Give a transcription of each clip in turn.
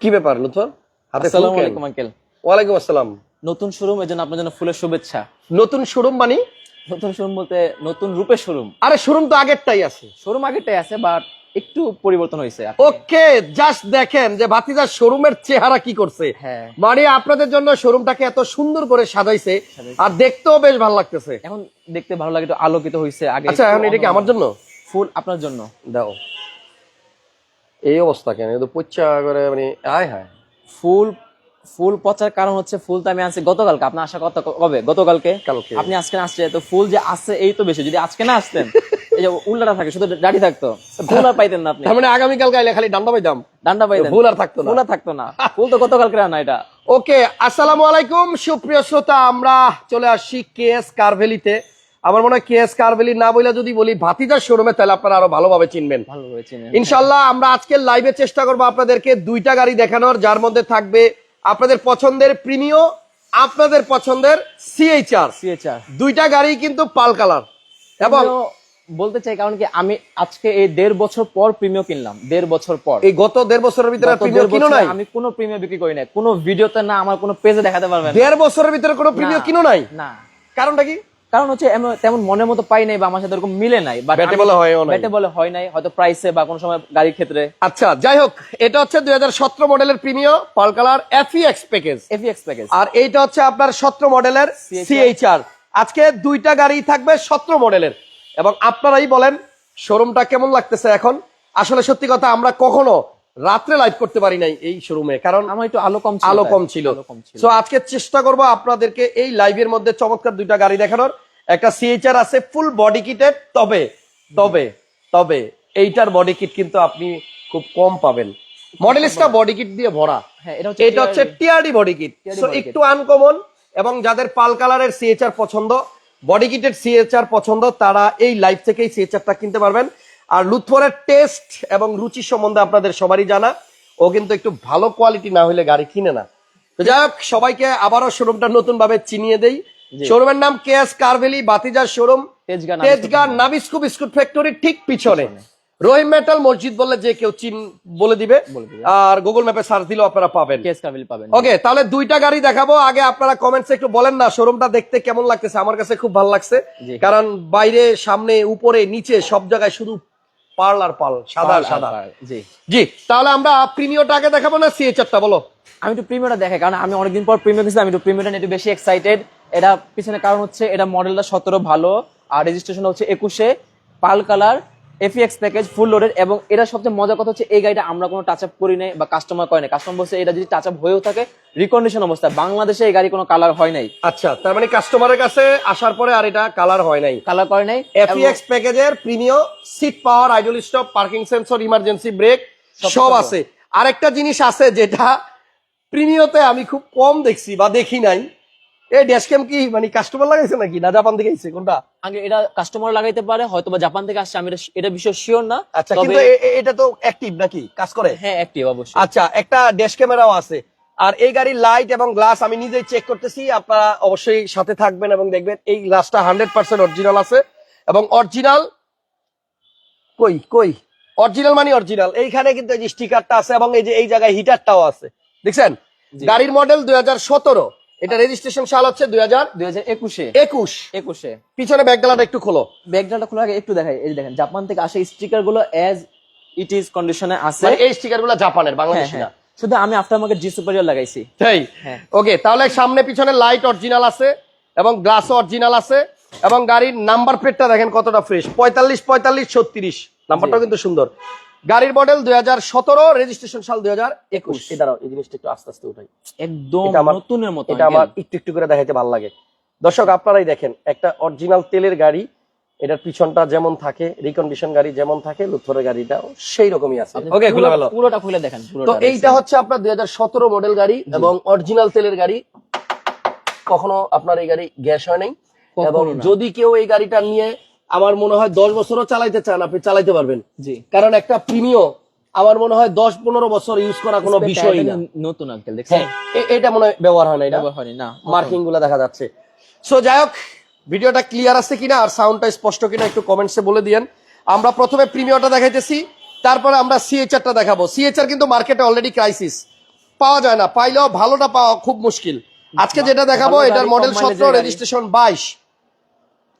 কি ব্যাপার লুৎফর আসসালামু আলাইকুম আঙ্কেল। ওয়ালাইকুম আসসালাম। নতুন শোরুম এজন্য আপনার জন্য ফুলের শুভেচ্ছা। নতুন শোরুম মানে? নতুন শোরুম বলতে নতুন রূপের শোরুম। আরে শোরুম তো আগেরটাই আছে। শোরুম আগেরটাই আছে বাট একটু পরিবর্তন হয়েছে ওকে জাস্ট দেখেন যে ভাতিজার শোরুমের চেহারা কি করছে। হ্যাঁ। মানে আপনাদের জন্য শোরুমটাকে এত সুন্দর করে সাজাইছে সাজাইছে। আর দেখতেও বেশ ভালো লাগতেছে। এখন দেখতে ভালো লাগে একটু আলোকিত হয়েছে আগে আচ্ছা এখন এটা কি আমার জন্য? ফুল আপনার জন্য। দাও। এই অবস্থা কেন? এ তো পচ্চা করে মানে আয় হায়। ফুল ফুল পচার কারণ হচ্ছে ফুল তো আমি আনছি গতকালকে। আপনি আসা কত কবে? গতকালকে? কালকে। আপনি আজকে আসছে তো ফুল যে আসছে এই তো বেশি। যদি আজকে না আসতেন এই যে উল্লাটা থাকে শুধু দাড়ি থাকতো। ফুল আর পাইতেন না আপনি। তার মানে আগামীকাল গাইলে খালি ডান্ডা পাইতাম। ডান্ডা পাইতেন। ফুল আর থাকতো না। ফুল আর থাকতো না। ফুল তো গতকালকে না এটা। ওকে আসসালামু আলাইকুম সুপ্রিয় শ্রোতা। আমরা চলে আসি কে এস কারভেলিতে। আমার মনে হয় কে এস কারভেলি না বলে যদি বলি ভাতিজার শোরুমে তাহলে আপনারা আরও ভালোভাবে চিনবেন। ইনশাল্লাহ আমরা আজকের লাইভে চেষ্টা করব আপনাদেরকে দুইটা গাড়ি দেখানোর যার মধ্যে থাকবে আপনাদের পছন্দের প্রিমিও আপনাদের পছন্দের সিএইচআর সিএচআর দুইটা গাড়ি কিন্তু পাল কালার। এবং বলতে চাই কারণ কি আমি আজকে এই দেড় বছর পর প্রিমিয় কিনলাম দেড় বছর পর। এই গত দেড় বছরের ভিতরে গত কিনো নাই? আমি কোনো প্রিমিয় বিক্রি করি নাই কোনো ভিডিওতে না আমার কোনো পেজে দেখাতে পারবেন না। দেড় বছরের ভিতরে কোনো প্রিমিও কিনো নাই? না। কারণটা কি? কারণ হচ্ছে তেমন মনের মতো পাই নাই বা আমার সাথে এরকম মিলে নাই বা ব্যাটে বলে হয়ও নাই। ব্যাটে বলে হয় নাই হয়তো প্রাইসে বা কোনো সময় গাড়ির ক্ষেত্রে। আচ্ছা যাই হোক এটা হচ্ছে দুই হাজার সতেরো মডেলের Premio pearl colour FEX package FEX package আর এইটা হচ্ছে আপনার সতেরো মডেলের সিএইচআর আজকে দুইটা গাড়ি থাকবে সতেরো মডেলের এবং আপনারাই বলেন শোরুমটা কেমন লাগতেছে এখন? আসলে সত্যি কথা আমরা কখনো রাত্রে লাইভ করতে পারি নাই এই শোরুমে কারণ আমার একটু আলো কম ছিল আলো কম ছিল। সো আজকে চেষ্টা করব আপনাদেরকে এই লাইভের মধ্যে চমৎকার দুইটা গাড়ি দেখানোর। একটা সিএইচআর আছে ফুল বডি কিটের তবে তবে তবে এইটার বডি কিট কিন্তু আপনি খুব কম পাবেন। মডেলিস্টটা বডি কিট দিয়ে ভরা। হ্যাঁ এটা হচ্ছে টিআরডি বডি কিট সো একটু আনকমন এবং যাদের পাল কালারের সিএচআর পছন্দ বডি কিটের সিএচআর পছন্দ তারা এই লাইভ থেকেই সিএচআরটা কিনতে পারবেন। আর লুৎফরের টেস্ট এবং রুচি সম্বন্ধে আপনাদের সবারই জানা। ও কিন্তু একটু ভালো কোয়ালিটি না হলে গাড়ি কিনে না। তো যাই হোক সবাইকে আবারও শোরুমটা নতুন ভাবে চিনিয়ে দেই। শোরুমের নাম কে এস কারভেলি বাতিজার showroom Tejgaon Nabisco biscuit factory ঠিক পিছনে। রহিম মেটাল মসজিদ বললে যে কেউ চিন বলে দিবে। আর গুগল ম্যাপে সার্চ দিলেও আপনারা পাবেন। পাবেন। ওকে তাহলে দুইটা গাড়ি দেখাবো। আগে আপনারা কমেন্টসে একটু বলেন না শোরুমটা দেখতে কেমন লাগতেছে? আমার কাছে খুব ভালো লাগছে। কারণ বাইরে সামনে উপরে নিচে সব জায়গায় শুধু পার্ল আর পাল সাদা সাদা। জি। জি তাহলে আমরা প্রিমিয়ারটা আগে দেখাবো না সিএচআরটা বলো? আমি একটু প্রিমিয়ারটা দেখে কারণ আমি অনেকদিন পর প্রিমিয়ার দেখছি আমি একটু প্রিমিয়ারটা নিয়ে একটু বেশি এক্সাইটেড এটা পিছনে কারণ হচ্ছে এটা মডেলটা সতেরো ভালো আর রেজিস্ট্রেশন হচ্ছে একুশে। Pearl colour FEX package full loaded এবং এটা সবচেয়ে মজার কথা হচ্ছে এই গাড়িটা আমরা কোনো টাচ আপ করি নাই বা কাস্টমার করে নাই। কাস্টমার বলছে এটা যদি টাচ আপ হয়েও থাকে রিকন্ডিশন অবস্থা। বাংলাদেশে এই গাড়ি কোনো কালার হয় নাই। আচ্ছা তার মানে কাস্টমারের কাছে আসার পরে আর এটা কালার হয় নাই। কালার করে নাই। এফইএক্স প্যাকেজের premium seat power idle stop parking sensor emergency brake সব। আছে। আরেকটা জিনিস আছে যেটা প্রিমিয়তে আমি খুব কম দেখছি বা দেখি নাই। এই ড্যাশক্যাম কি মানে কাস্টমার লাগাইছে নাকি? না জাপান থেকে আইছে কোনটা? এটা কাস্টমার লাগাইতে পারে হয়তো বা জাপান থেকে আসছে আমি এটা- বিষয় শিওর না। আচ্ছা কিন্তু এটা তো অ্যাক্টিভ নাকি? কাজ করে? হ্যাঁ অ্যাক্টিভ অবশ্যই। আচ্ছা একটা ড্যাশ ক্যামেরাও আছে। আর এই গাড়ির লাইট এবং গ্লাস আমি নিজেই চেক করতেছি আপনারা অবশ্যই সাথে থাকবেন এবং দেখবেন এই গ্লাসটা হান্ড্রেড পার্সেন্ট অরিজিনাল আছে। এবং অরিজিনাল কই কই? অরিজিনাল মানে অরিজিনাল এইখানে কিন্তু এই যে স্টিকারটা আছে এবং এই যে এই জায়গায় হিটারটাও আছে। দেখছেন? গাড়ির মডেল দুই হাজার সতেরো। এটা রেজিস্ট্রেশন সাল হচ্ছে দুই হাজার দুই হাজার একুশে। একুশ। একুশে। পিছনে ব্যাকডালাটা একটু খোলো। ব্যাকগ্রাউন্ডটা খোলা আগে একটু দেখাই। এই দেখেন জাপান থেকে আসা স্টিকারগুলো এজ ইট ইজ কন্ডিশনে আছে। মানে এই স্টিকারগুলো জাপানের হ্যাঁ, বাংলাদেশি না হ্যাঁ। শুধু আমি আফটার মার্কেট জি সুপারিয়র লাগাইছি। তাই? হ্যাঁ। ওকে তাহলে সামনে পিছনে লাইট অরিজিনাল আছে এবং গ্লাসও অরিজিনাল আছে এবং গাড়ির নাম্বার প্লেটটা দেখেন কতটা ফ্রেশ পঁয়তাল্লিশ পঁয়তাল্লিশ ছত্রিশ। নাম্বারটাও কিন্তু সুন্দর। গাড়ির মডেল দুই হাজার সতেরো রেজিস্ট্রেশন সাল দুই হাজার একুশ। দাঁড়াও এই জিনিসটা একটু আস্তে আস্তে উঠাই। একদম নতুনের মতো এটা আমার একটু একটু করে দেখাইতে ভালো লাগে। দর্শক আপনারাই দেখেন একটা অরিজিনাল তেলের গাড়ি এটার পিছনটা যেমন থাকে রিকন্ডিশন গাড়ি যেমন থাকে লুথরের গাড়িটাও সেই রকমই আছে। ওকে খুলে গেল পুরোটা খুলে দেখেন তো এইটা হচ্ছে আপনার দুই হাজার সতেরো মডেল গাড়ি এবং অরিজিনাল তেলের গাড়ি। কখনো আপনার এই গাড়ি গ্যাস হয় নাই। এবং যদি কেউ এই গাড়িটা নিয়ে আমার মনে হয় দশ বছরও চালাইতে চান আপনি চালাইতে পারবেন। জি। কারণ একটা প্রিমিয় আমার মনে হয় দশ পনেরো বছর ইউজ করা কোনো বিষয়ই না। নতুন আঙ্কেল দেখছেন? হ্যাঁ এটা মনে হয় ব্যবহার হয় না এটা? ব্যবহার না মার্কিংগুলো দেখা যাচ্ছে। সো যাই হোক ভিডিওটা ক্লিয়ার আছে কিনা আর সাউন্ডটা স্পষ্ট কিনা একটু কমেন্টসে বলে দিয়েন। আমরা প্রথমে প্রিমিয়ারটা দেখাইতেছি তারপরে আমরা সিএচআরটা দেখাবো। সিএচআর কিন্তু মার্কেটে অলরেডি ক্রাইসিস পাওয়া যায় না পাইলেও ভালোটা পাওয়া খুব মুশকিল। আজকে যেটা দেখাবো এটার মডেল সতেরো রেজিস্ট্রেশন বাইশ।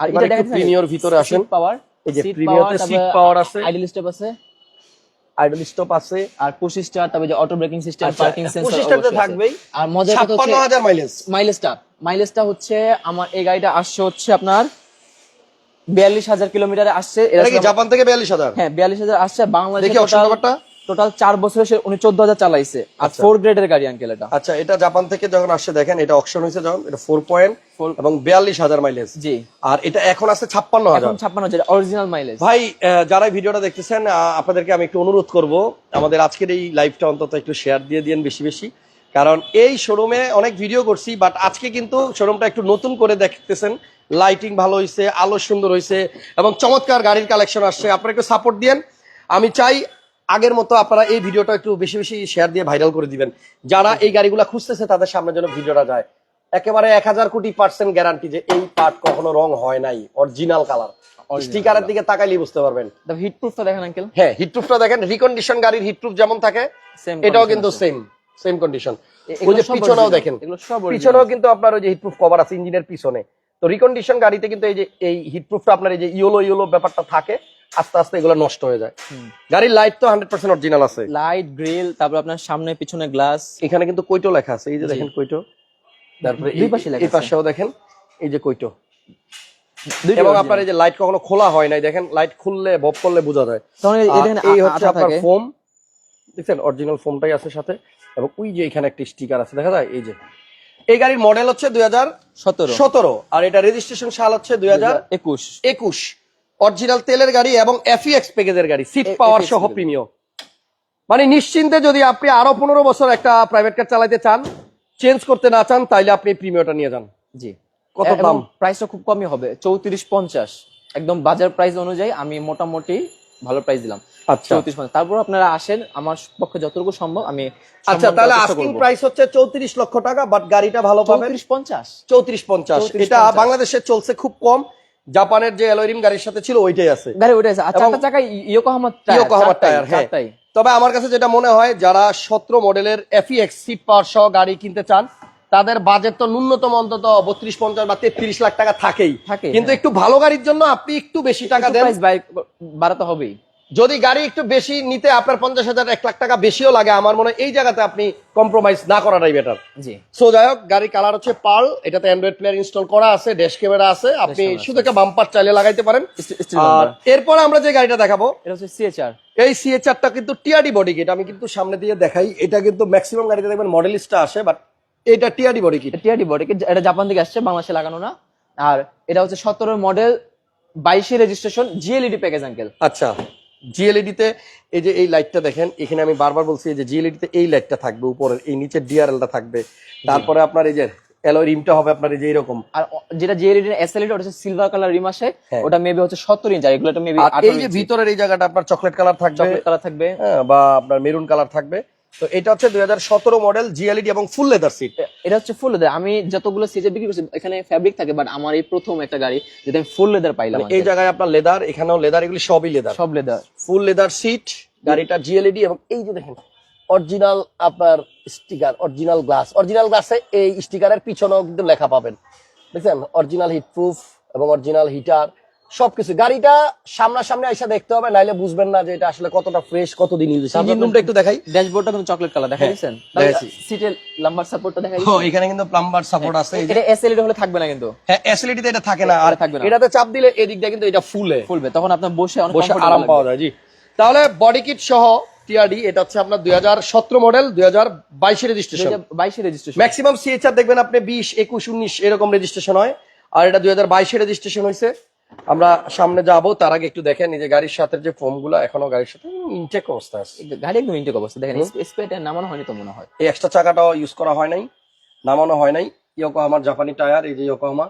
আর এটা দেখেন Premio-র ভিতরে আসেন। পাওয়ার এই যে seat power আছে। আইডল স্টেপ আছে। আইডল স্টপ আছে। আর পুশ স্টার তারপরে যে auto braking system parking sensor তো থাকবেই। আর মজার কথা হচ্ছে মাইলেজ মাইলেজটা মাইলেজটা হচ্ছে আমার এই গাড়িটা আসছে হচ্ছে আপনার বিয়াল্লিশ হাজার কিলোমিটারে আসছে। জাপান থেকে বিয়াল্লিশ হাজার? হ্যাঁ বিয়াল্লিশ হাজার আসছে। বাংলাদেশে দেখি অপশন নাম্বারটা টোটাল চার বছরে সে উনি চোদ্দ হাজার চালাইছে। আর আচ্ছা। ফোর গ্রেডের গাড়ি আঙ্কেল এটা। আচ্ছা এটা জাপান থেকে যখন আসছে দেখেন এটা অকশন হয়েছে যখন এটা ফোর পয়েন্ট এবং বিয়াল্লিশ হাজার মাইলেজ জি। আর এটা এখন আছে ছাপ্পান্ন হাজার। ছাপ্পান্ন হাজার অরিজিনাল মাইলেজ ভাই যারা ভিডিওটা দেখতেছেন আপনাদেরকে আমি একটু অনুরোধ করব আমাদের আজকের এই লাইভটা অন্তত একটু শেয়ার দিয়ে দিন বেশি বেশি। কারণ এই শোরুমে অনেক ভিডিও করছি বাট আজকে কিন্তু শোরুমটা একটু নতুন করে দেখতেছেন। লাইটিং ভালো হয়েছে আলো সুন্দর হয়েছে এবং চমৎকার গাড়ির কালেকশন আসছে। আপনারা একটু সাপোর্ট দিয়েন। আমি চাই আগের মতো আপনারা এই ভিডিওটা একটু বেশি বেশি শেয়ার দিয়ে ভাইরাল করে দিবেন। যারা এই গাড়িগুলো খুঁজতেছে তাদের সামনে যেন ভিডিওটা যায়। একেবারে এক হাজার কোটি পার্সেন্ট গ্যারান্টি যে এই পার্ট কখনো রং হয় নাই অরিজিনাল কালার স্টিকারের দিকে তাকাইলেই বুঝতে পারবেন। হিট প্রুফটা দেখেন আঙ্কেল হ্যাঁ হিটপ্রুফটা দেখেন রিকন্ডিশন গাড়ির হিটপ্রুফ যেমন থাকে এটাও কিন্তু সেম সেম কন্ডিশন ওই যে পিছনেও দেখেন। পিছনেও কিন্তু আপনার ওই যে হিটপ্রুফ কভার আছে ইঞ্জিনের পিছনে। তো রিকন্ডিশন গাড়িতে কিন্তু এই যে এই হিটপ্রুফটা আপনার এই যে ইয়েলো ইয়েলো ব্যাপারটা থাকে আস্তে আস্তে এগুলো নষ্ট হয়ে যায়। গাড়ির লাইট তো হান্ড্রেড পার্সেন্ট অরিজিনাল আছে। লাইট গ্রিল তারপর আপনার সামনে পিছনে গ্লাস এখানে কিন্তু কৈটো লেখা আছে এই যে দেখেন কৈটো তারপরে এই- পাশে এই পাশেও দেখেন এই যে কৈটো এবং আপনার এই যে লাইট কখনো খোলা হয় নাই দেখেন লাইট খুললে বব করলে বোঝা যায়। এই হচ্ছে আপনার ফোম দেখছেন? অরিজিনাল ফোমটাই আছে সাথে। এবং ওই যে এখানে একটা স্টিকার আছে দেখা যায়? এই যে। এই গাড়ির মডেল হচ্ছে দুই হাজার সতেরো। সতেরো। আর এটা রেজিস্ট্রেশন সাল হচ্ছে দুই হাজার একুশ। একুশ। অরিজিনাল তেলের গাড়ি এবং এফিএক্স প্যাকেজের গাড়ি সিট পাওয়ার সহ প্যাকেজ। প্রিমিয়াম মানে নিশ্চিন্তে যদি আপনি আরও পনেরো বছর একটা প্রাইভেট কার চালাতে চান চেঞ্জ করতে না চান তাইলে আপনি প্রিমিয়ামটা নিয়ে যান। জি। কত দাম? প্রাইসটা খুব কমই হবে চৌত্রিশ পঞ্চাশ। একদম বাজার প্রাইস অনুযায়ী আমি মোটামুটি ভালো প্রাইস দিলাম। আচ্ছা। চৌত্রিশ পঞ্চাশ। তারপর আপনারা আসেন আমার পক্ষে যতটুকু সম্ভব আমি আচ্ছা তাহলে আস্কিং প্রাইস হচ্ছে চৌত্রিশ লক্ষ টাকা বাট গাড়িটা ভালো পাবেন। চৌত্রিশ পঞ্চাশ। চৌত্রিশ পঞ্চাশ। এটা বাংলাদেশে চলছে খুব কম। জাপানের যে অ্যালোরিম গাড়ির সাথে ছিল ওইটাই আছে। গাড়ি ওইটাই আছে। আচ্ছা চাকা ইয়োকোহামার টায়ার হ্যাঁ। তবে আমার কাছে যেটা মনে হয় যারা সতেরো মডেলের এফিএক্স সিট পাওয়ার সহ গাড়ি কিনতে চান তাদের বাজেট তো ন্যূনতম অন্তত বত্রিশ পঞ্চাশ বা তেত্রিশ লাখ টাকা থাকেই। কিন্তু হ্যাঁ। একটু ভালো গাড়ির জন্য আপনি একটু বেশি টাকা দেন। বাড়াতে হবেই। যদি গাড়ি একটু বেশি নিতে আপনার পঞ্চাশ হাজার এক লাখ টাকা বেশিও লাগে আমার মনে হয় এই জায়গাতে আপনি কম্প্রোমাইজ না করাটাই বেটার জি। সো যাই হোক গাড়ির কালার হচ্ছে পার্ল এটাতে অ্যান্ড্রয়েড প্লেয়ার ইনস্টল করা আছে ড্যাশ ক্যামেরা আছে আপনি শুধু একটা বাম্পার চালিয়ে লাগাইতে পারেন। আর। এরপরে আমরা যে গাড়িটা দেখাবো এটা হচ্ছে সিএচআর এই সিএচআরটা কিন্তু টিআরডি বডি কিট আমি কিন্তু সামনে দিয়ে দেখাই এটা কিন্তু ম্যাক্সিমাম গাড়িতে দেখবেন মডেল মডেলিস্টটা আসে বাট এটা TRD body kit TRD body এটা জাপান থেকে আসছে বাংলাদেশে লাগানো না। আর এটা হচ্ছে সতেরো মডেল বাইশে রেজিস্ট্রেশন জিএলইডি প্যাকেজ আঙ্কেল আচ্ছা। জিএলইডি তে এই যে এই লাইটটা দেখেন এখানে আমি বারবার বলছি যে জিএলইডিতে এই লাইটটা থাকবে উপরের এই নিচের ডিআরএলটা থাকবে। তারপরে আপনার এই যে অ্যালয় রিমটা হবে আপনার এই যে এরকম। আর যেটা জিএলইডি এসএলইডি ওটা হচ্ছে সিলভার কালার রিম আসে হ্যাঁ। ওটা মেবি হচ্ছে ইঞ্চ আর মেবি এই যে ভিতরের এই জায়গাটা আপনার চকলেট কালার থাকবে। চকলেট কালার থাকবে। হ্যাঁ, বা আপনার মেরুন কালার থাকবে। তো এটা হচ্ছে দুই হাজার সতেরো মডেল জিএলইডি এবং ফুল লেদার সিট এটা হচ্ছে ফুল লেদার আমি যতগুলো সিজে বিক্রি করছি এখানে ফ্যাব্রিক থাকে বাট আমার এই প্রথম একটা গাড়ি যেটা আমি ফুল লেদার পাইলাম মানে এই জায়গায় আপনার লেদার এখানেও লেদার এগুলি সবই লেদার সব লেদার ফুল লেদার সিট গাড়িটা জিএলইডি এবং এই যে দেখেন অরিজিনাল আপনার স্টিকার অরিজিনাল গ্লাস অরিজিনাল গ্লাসে এই স্টিকারের পিছনেও কিন্তু লেখা পাবেন। দেখছেন? অরিজিনাল হিট প্রুফ এবং অরিজিনাল হিটার সবকিছু। গাড়িটা সামনাসামনি আইসা দেখতে হবে নাইলে বুঝবেন না যে এটা আসলে কতটা ফ্রেশ কতদিন ইউজ হয়েছে। ইঞ্জিন রুমটা একটু দেখাই। ড্যাশবোর্ডটা কিন্তু চকলেট কালার দেখা হ্যাঁ, দিয়েছেন। সিটের লাম্বার সাপোর্টটা দেখা ও এখানে কিন্তু প্লাম্বার সাপোর্ট আছে। এটা এসএলইডি হলে থাকবে না কিন্তু। হ্যাঁ অ্যাসিলিটিতে এটা থাকে না আর থাকবে না। এটাতে চাপ দিলে এদিকটা কিন্তু এটা ফুলে। ফুলবে তখন আপনার বসে অনেক বসে আরাম পাওয়া যায় জি। তাহলে বডি কিট সহ টিআরডি এটা হচ্ছে আপনার দুই হাজার সতেরো মডেল দুই হাজার বাইশে রেজিস্ট্রেশন 2022 রেজিস্ট্রেশন ম্যাক্সিমাম সিএচআর দেখবেন আপনি বিশ একুশ উনিশ এরকম রেজিস্ট্রেশন হয়। আর এটা দুই হাজার বাইশে রেজিস্ট্রেশন হয়েছে। আমরা সামনে যাব তার আগে একটু দেখেন এই যে গাড়ির সাথে যে ফোমগুলো এখনও গাড়ির সাথে ইনটেক অবস্থা আছে। গাড়ি একদম ইনটেক অবস্থা দেখেন স্পেটে নামানো হয়নি তো মনে হয়। এই এক্সট্রা চাকাটাও ইউজ করা হয় নাই নামানো হয় নাই। ইয়োকোহামার জাপানি টায়ার এই যে ইয়োকোহামা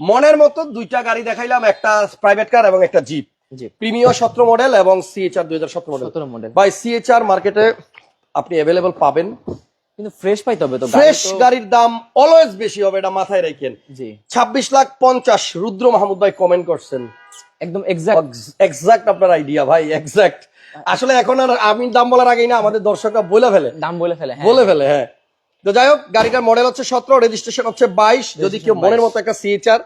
মনের মতো দুইটা গাড়ি দেখাইলাম একটা প্রাইভেট কার এবং একটা জিপ জি প্রিমিয়ার সতেরো মডেল এবং সিএচআর দুই হাজার সতেরো মডেল 17 মডেল বাই সিএচআর মার্কেটে আপনি অ্যাভেলেবল পাবেন। কিন্তু ফ্রেশ পাইতে হবে তো ফ্রেশ গাড়ির দাম অলওয়েজ বেশি হবে এটা মাথায় রাখেন। জি। ছাব্বিশ লাখ পঞ্চাশ রুদ্র মাহমুদ ভাই কমেন্ট করছেন। একদম এক্সাক্ট এক্সাক্ট আপনার আইডিয়া ভাই এক্সাক্ট আসলে এখন আর আমি দাম বলার আগেই না আমাদের দর্শকরা বলে ফেলে। দাম বলে ফেলে হ্যাঁ। বলে ফেলে হ্যাঁ। তো যাই হোক গাড়িটার মডেল হচ্ছে সতেরো রেজিস্ট্রেশন হচ্ছে বাইশ। যদি কেউ মনের মতো একটা সিএচআর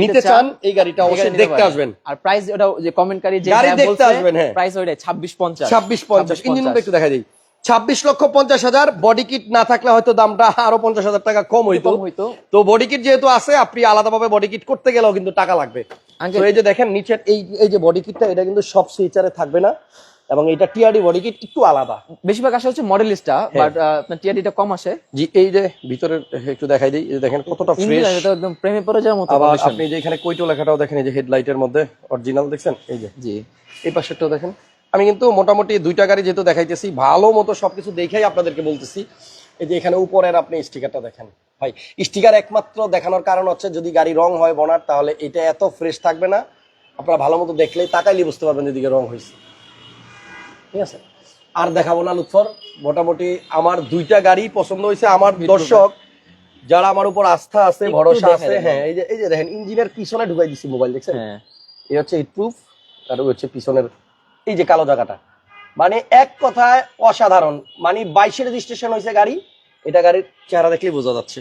নিতে চান এই গাড়িটা অবশ্যই দেখতে আসবেন। আর প্রাইস ওটা যে কমেন্টকারী যে গাড়ি দেখতে আসবেন, হ্যাঁ। প্রাইস ছাব্বিশ পঞ্চাশ। ছাব্বিশ পঞ্চাশ। ইঞ্জিন একটু দেখা দিই। ছাব্বিশ লক্ষ পঞ্চাশ হাজার বডি কিট না থাকলে হয়তো দামটা আরও পঞ্চাশ হাজার টাকা কম হইতো। তো বডি কিট যেহেতু আছে আপনি আলাদাভাবে বডি কিট করতে গেলেও কিন্তু টাকা লাগবে। এই যে দেখেন নিচের এই এই যে বডি কিটটা এটা কিন্তু সব সুইচারে থাকবে না। এবং এটা টিআরডি বডি কিট একটু আলাদা। বেশিরভাগ আসে হচ্ছে মডেলিস্টটা হ্যাঁ। বাট টিআরডিটা কম আসে। জি এই যে ভিতরের একটু দেখাই দিই। দেখেন কতটা ফ্রেশ একদম প্রেমে পড়ে যাওয়ার মতো আবার আপনি যে এখানে কৈটো লেখাটাও দেখেন এই যে হেডলাইটের মধ্যে অরিজিনাল দেখছেন? এই যে। জি। এই পাশেরটাও দেখেন। আমি কিন্তু মোটামুটি দুইটা গাড়ি যেহেতু দেখাইতেছি ভালো মতো সবকিছু দেখেই আপনাদেরকে বলতেছি। এই যে এখানে উপরের আপনি স্টিকারটা দেখেন। ভাই স্টিকার একমাত্র দেখানোর কারণ হচ্ছে যদি গাড়ি রং হয় বনার তাহলে এটা এত ফ্রেশ থাকবে না। আপনারা ভালো মতো দেখলেই তাকাইলে বুঝতে পারবেন যেদিকে রং হয়েছে ঠিক আছে? আর দেখাবো না লুৎফর। মোটামুটি আমার দুইটা গাড়ি পছন্দ হয়েছে আমার দর্শক যারা আমার উপর আস্থা আছে ভরসা আছে হ্যাঁ এই যে এই যে দেখেন ইঞ্জিনের পিছনে ঢুকাই দিছি মোবাইল দেখছেন? হ্যাঁ। এই হচ্ছে হিট প্রুফ আর ওই হচ্ছে পিছনের এই যে কালো জায়গাটা। মানে এক কথায় অসাধারণ। মানে বাইশে রেজিস্ট্রেশন হয়েছে গাড়ি এটা গাড়ির চেহারা দেখলেই বোঝা যাচ্ছে।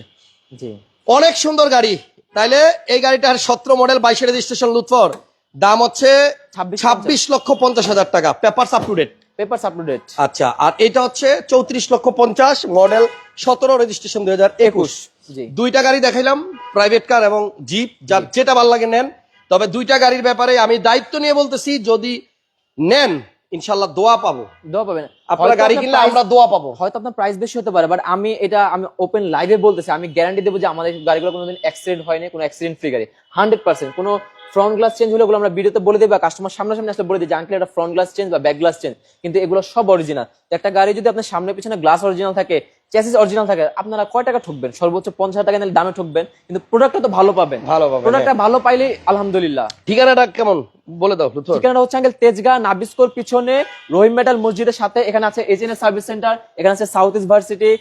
জি। অনেক সুন্দর গাড়ি। তাইলে এই গাড়িটার সতেরো মডেল বাইশে রেজিস্ট্রেশন লুৎফর দাম হচ্ছে ছাব্বিশ লক্ষ। পঞ্চাশ হাজার টাকা। Paper up to date paper update আচ্ছা আর এটা হচ্ছে চৌত্রিশ লক্ষ পঞ্চাশ মডেল সতেরো রেজিস্ট্রেশন দুই হাজার একুশ। জি। দুইটা গাড়ি দেখাইলাম প্রাইভেট কার এবং জিপ যার যেটা ভালো লাগে নেন। তবে দুইটা গাড়ির ব্যাপারে আমি দায়িত্ব নিয়ে বলতেছি যদি নেন ইনশাল্লাহ দোয়া পাবো। দেওয়া পাবেন। আপনারা গাড়ি কিনলে আমরা দোয়া পাবো। হয়তো আপনার প্রাইস বেশি হতে পারে বাট আমি এটা আমি ওপেন লাইভে বলতেছি আমি গ্যারান্টি দেবো যে আমাদের গাড়িগুলো কোনোদিন অ্যাক্সিডেন্ট হয়নি কোনো অ্যাক্সিডেন্ট ফ্রি গাড়ি। হান্ড্রেড পার্সেন্ট কোনো ফ্রন্ট গ্লাস চেঞ্জ হলে ওগুলো আমরা ভিডিওতে বলে দিই বা কাস্টমার সামনাসামনি আসলে বলে দিই যে আঙ্কেল এটা ফ্রন্ট গ্লাস চেঞ্জ বা ব্যাক গ্লাস চেঞ্জ কিন্তু এগুলো সব অরিজিনাল একটা গাড়ি যদি আপনার সামনে পিছনে গ্লাস অরিজিনাল থাকে চ্যাসিস অরিজিনাল থাকে আপনারা কয় টাকা ঠকবেন? সর্বোচ্চ পঞ্চাশ টাকা নিলে দামে ঠকবেন কিন্তু প্রোডাক্টটা তো ভালো পাবেন। ভালো পাবেন, প্রোডাক্টটা ভালো পাইলেই আলহামদুলিল্লাহ। ঠিকানাটা কেমন? বলে দাও। ঠিকানাটা হচ্ছে আঙ্কেল তেজগাঁ নাবিস্কোর পিছনে রহিম মেটাল মসজিদের সাথে এখানে আছে এজেনের সার্ভিস সেন্টার এখানে আছে সাউথ ইস্ট ভার্সিটি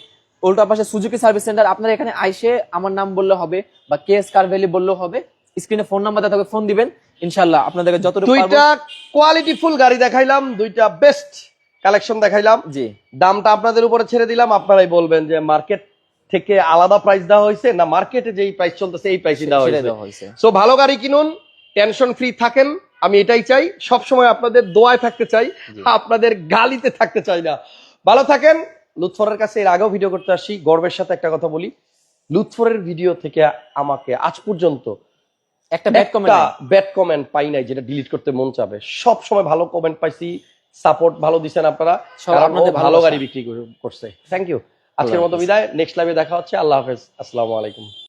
উল্টা পাশে সুজুকি সার্ভিস সেন্টার আপনারা এখানে আইসে আমার নাম বললে হবে বা কে এস কার ভ্যালি বললেও হবে স্ক্রিনে ফোন নাম্বার দেওয়া থাকবে ফোন দিবেন ইনশাল্লাহ আপনাদেরকে যতটুকু দুইটা পারবো- কোয়ালিটি ফুল গাড়ি দেখাইলাম দুইটা বেস্ট কালেকশন দেখাইলাম। জি। দামটা আপনাদের উপরে ছেড়ে দিলাম। আপনারাই বলবেন যে মার্কেট থেকে আলাদা প্রাইস দেওয়া হয়েছে না মার্কেটে যেই প্রাইস চলতেছে এই প্রাইসই দেওয়া হয়েছে? সো ভালো গাড়ি কিনুন টেনশন ফ্রি থাকেন। আমি এটাই চাই সব সময় আপনাদের দোয়ায় থাকতে চাই। আপনাদের গালিতে থাকতে চাই না। ভালো থাকেন। লুৎফরের কাছে এর আগেও ভিডিও করতে আসি। গর্বের সাথে একটা কথা বলি। লুৎফরের ভিডিও থেকে আমাকে আজ পর্যন্ত একটা ব্যাড কমেন্ট ব্যাড কমেন্ট পাই নাই যেটা ডিলিট করতে মন চাবে। সব সময় ভালো কমেন্ট পাইছি। সাপোর্ট ভালো দিচ্ছেন আপনারা। ভালো গাড়ি বিক্রি করছে। থ্যাংক ইউ আজকের মতো বিদায়। নেক্সট লাইভে দেখা হচ্ছে। আল্লাহ হাফেজ। আসসালামু আলাইকুম।